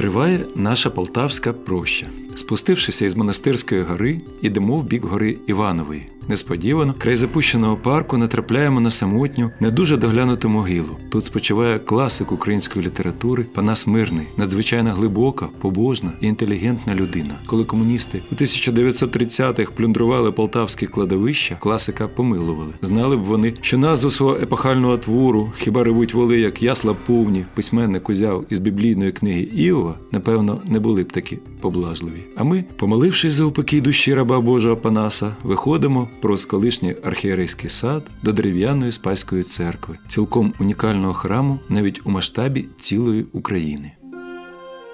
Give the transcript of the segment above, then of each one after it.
Триває наша полтавська проща. Спустившися із монастирської гори, йдемо в бік гори Іванової. Несподівано, край запущеного парку натрапляємо на самотню, не дуже доглянуту могилу. Тут спочиває класик української літератури Панас Мирний, надзвичайно глибока, побожна і інтелігентна людина. Коли комуністи у 1930-х плюндрували полтавські кладовища, класика помилували. Знали б вони, що назву свого епохального твору хіба ревуть воли, як ясла повні, письменник узяв із біблійної книги Іова, напевно, не були б такі поблажливі. А ми, помолившись за упокій душі раба Божого Панаса, виходимо проз колишній архієрейський сад до дерев'яної Спаської церкви, цілком унікального храму навіть у масштабі цілої України.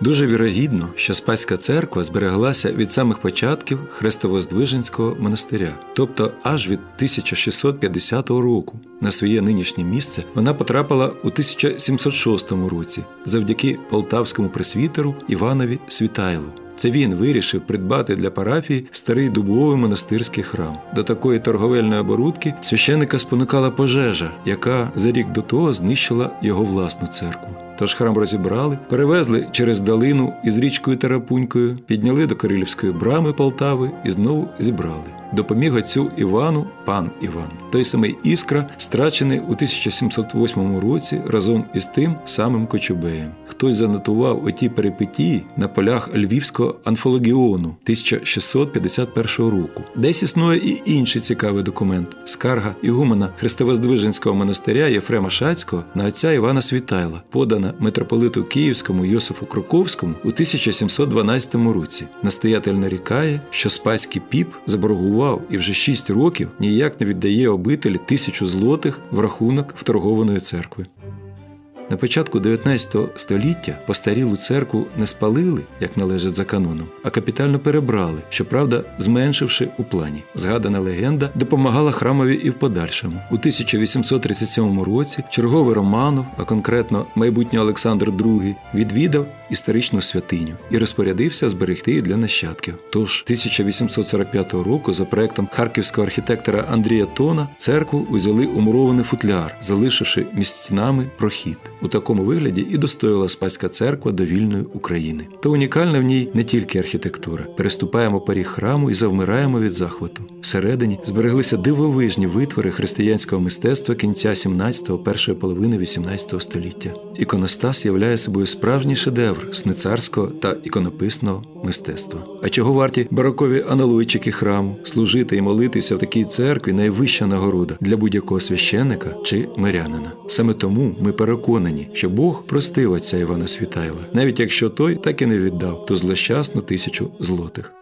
Дуже вірогідно, що Спаська церква збереглася від самих початків Хрестовоздвиженського монастиря, тобто аж від 1650 року. На своє нинішнє місце вона потрапила у 1706 році завдяки полтавському пресвітеру Іванові Світайлу. Це він вирішив придбати для парафії старий дубовий монастирський храм. До такої торговельної оборудки священника спонукала пожежа, яка за рік до того знищила його власну церкву. Тож храм розібрали, перевезли через долину із річкою Тарапунькою, підняли до Кирилівської брами Полтави і знову зібрали. Допоміг отцю Івану пан Іван. Той самий іскра, страчений у 1708 році разом із тим самим Кочубеєм. Хтось занотував оті перипетії на полях Львівського анфологіону 1651 року. Десь існує і інший цікавий документ скарга ігумена Христовоздвиженського монастиря Єфрема Шацького на отця Івана Світайла, подана митрополиту Київському Йосифу Кроковському у 1712 році. Настоятель нарікає, що спаський піп заборгував і вже 6 років ніяк не віддає обителі тисячу злотих в рахунок вторгованої церкви. На початку 19 століття постарілу церкву не спалили, як належить за каноном, а капітально перебрали, щоправда, зменшивши у плані. Згадана легенда допомагала храмові і в подальшому. У 1837 році черговий Романов, а конкретно майбутній Олександр II, відвідав історичну святиню і розпорядився зберегти її для нащадків. Тож 1845 року, за проектом харківського архітектора Андрія Тона, церкву узяли у мурований футляр, залишивши між стінами прохід. У такому вигляді і достояла Спаська церква до вільної України. Та унікальна в ній не тільки архітектура. Переступаємо поріг храму і завмираємо від захвату. Всередині збереглися дивовижні витвори християнського мистецтва кінця 17-го, першої половини 18 століття. Іконостас являє собою справжній шедевр сницарського та іконописного мистецтва. А чого варті барокові аналойчики храму, служити і молитися в такій церкві найвища нагорода для будь-якого священника чи мирянина. Саме тому ми переконані, що Бог простив отця Івана Світайла, навіть якщо той так і не віддав ту злощасну тисячу злотих.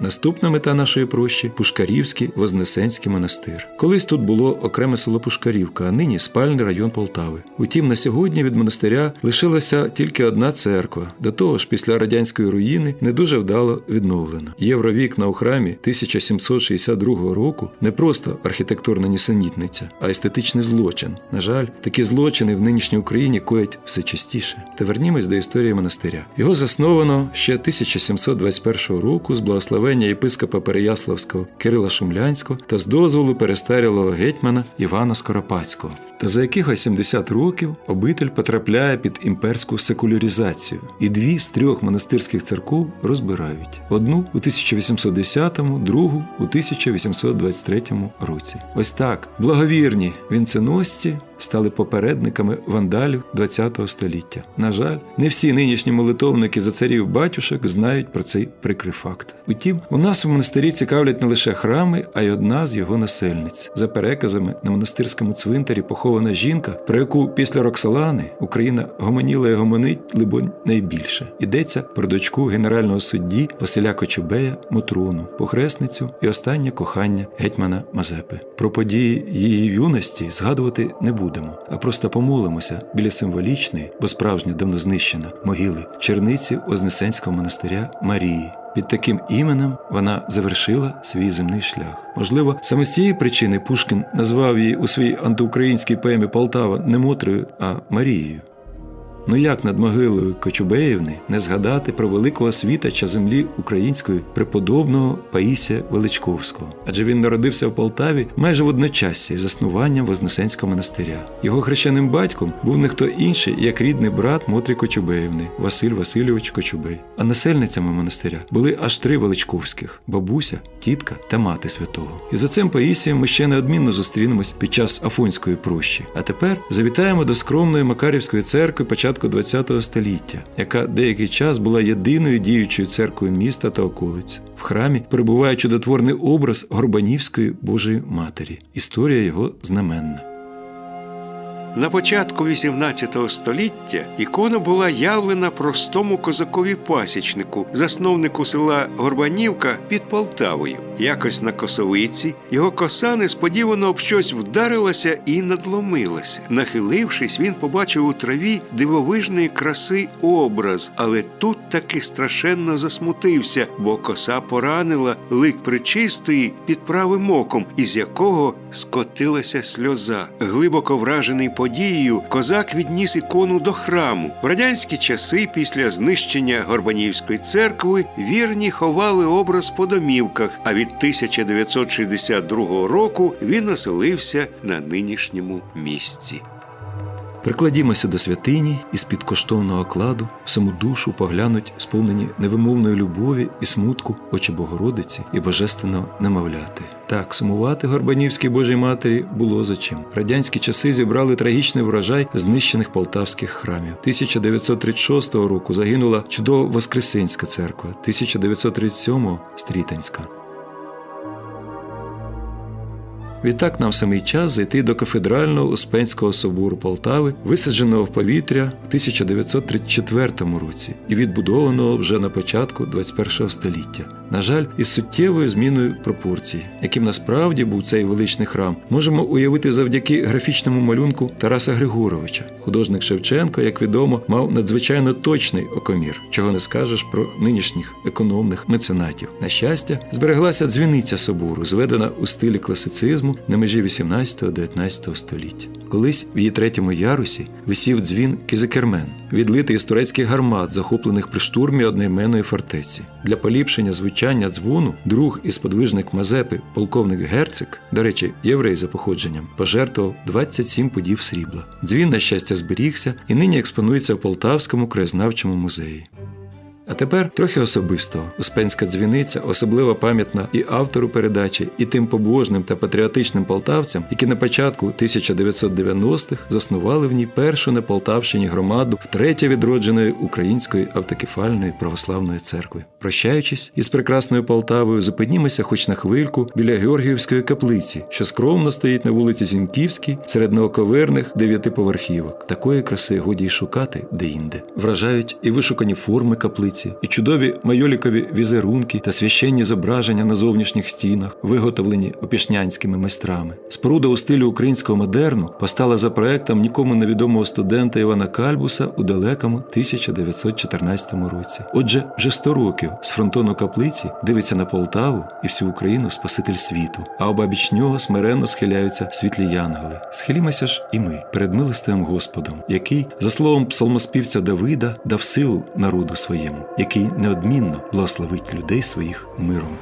Наступна мета нашої прощі Пушкарівський Вознесенський монастир. Колись тут було окреме село Пушкарівка, а нині спальний район Полтави. Утім, на сьогодні від монастиря лишилася тільки одна церква. До того ж, після радянської руїни не дуже вдало відновлена. Євровікна у храмі 1762 року не просто архітектурна нісенітниця, а естетичний злочин. На жаль, такі злочини в нинішній Україні коять все частіше. Та вернімось до історії монастиря. Його засновано ще 1721 року з благословення єпископа Переяславського Кирила Шумлянського та з дозволу перестарілого гетьмана Івана Скоропадського. Та за якихось 70 років обитель потрапляє під імперську секуляризацію, і дві з трьох монастирських церков розбирають: одну у 1810-му, другу у 1823 році. Ось так благовірні вінценосці стали попередниками вандалів ХХ століття. На жаль, не всі нинішні молитовники за царів батюшок знають про цей прикрий факт. Утім, у нас у монастирі цікавлять не лише храми, а й одна з його насельниць. За переказами на монастирському цвинтарі похована жінка, про яку після Роксолани Україна гомоніла і гомонить, либонь, найбільше. Йдеться про дочку генерального судді Василя Кочубея Мотрону, похресницю і останнє кохання гетьмана Мазепи. Про події її юності згадувати не будемо, а просто помолимося біля символічної, бо справжньо давно знищена могили черниці Вознесенського монастиря Марії. Під таким іменем вона завершила свій земний шлях. Можливо, саме з цієї причини Пушкін назвав її у своїй антиукраїнській поемі Полтава не Мотрею, а Марією. Ну як над могилою Кочубеївни не згадати про великого світача землі української преподобного Паїсія Величковського? Адже він народився в Полтаві майже в одночасі з заснуванням Вознесенського монастиря. Його хрещеним батьком був не хто інший, як рідний брат Мотрі Кочубеївни Василь Васильович Кочубей. А насельницями монастиря були аж три Величковських: бабуся, тітка та мати святого. І за цим Паїсієм ми ще неодмінно зустрінемось під час Афонської прощі. А тепер завітаємо до скромної Макарівської церкви початку ХХ століття, яка деякий час була єдиною діючою церквою міста та околиць. В храмі перебуває чудотворний образ Горбанівської Божої Матері. Історія його знаменна. На початку XVIII століття ікона була явлена простому козакові пасічнику, засновнику села Горбанівка під Полтавою. Якось на косовиці його коса несподівано об щось вдарилася і надломилася. Нахилившись, він побачив у траві дивовижної краси образ, але тут таки страшенно засмутився, бо коса поранила лик причистої під правим оком, із якого скотилася сльоза. Глибоко вражений подією, козак відніс ікону до храму. В радянські часи, після знищення Горбанівської церкви, вірні ховали образ по домівках. А від 1962 року він оселився на нинішньому місці. Прикладімося до святині і з-під коштовного кладу в саму душу поглянуть сповнені невимовної любові і смутку очі Богородиці і божественного немовляти. Так, сумувати Горбанівській Божій Матері було за чим. Радянські часи зібрали трагічний врожай знищених полтавських храмів. 1936 року загинула чудова Воскресенська церква, 1937 Стрітанська. Відтак нам самий час зайти до кафедрального Успенського собору Полтави, висадженого в повітря в 1934 році і відбудованого вже на початку 21 століття. На жаль, із суттєвою зміною пропорцій, яким насправді був цей величний храм, можемо уявити завдяки графічному малюнку Тараса Григоровича. Художник Шевченко, як відомо, мав надзвичайно точний окомір, чого не скажеш про нинішніх економних меценатів. На щастя, збереглася дзвіниця собору, зведена у стилі класицизму на межі 18-19 століття. Колись в її третьому ярусі висів дзвін Кизикермен, відлитий із турецьких гармат, захоплених при штурмі одноіменної фортеці. Для поліпшення звучання дзвону друг і сподвижник Мазепи, полковник Герцик, до речі, єврей за походженням, пожертвував 27 подів срібла. Дзвін, на щастя, зберігся і нині експонується в Полтавському краєзнавчому музеї. А тепер трохи особистого. Успенська дзвіниця особливо пам'ятна і автору передачі, і тим побожним та патріотичним полтавцям, які на початку 1990-х заснували в ній першу на Полтавщині громаду втретє відродженої Української автокефальної православної церкви. Прощаючись із прекрасною Полтавою, зупинімося хоч на хвильку біля Георгіївської каплиці, що скромно стоїть на вулиці Зіньківській серед неоковирних дев'ятиповерхівок. Такої краси годі й шукати де-інде. Вражають і вишукані форми каплиці, і чудові майолікові візерунки та священні зображення на зовнішніх стінах, виготовлені опішнянськими майстрами. Споруда у стилі українського модерну постала за проектом нікому невідомого студента Івана Кальбуса у далекому 1914 році. Отже, вже 100 років з фронтону каплиці дивиться на Полтаву і всю Україну Спаситель світу, а обабіч нього смиренно схиляються світлі янголи. Схилімося ж і ми перед милостивим Господом, який, за словом псалмоспівця Давида, дав силу народу своєму, який неодмінно благословить людей своїх миром.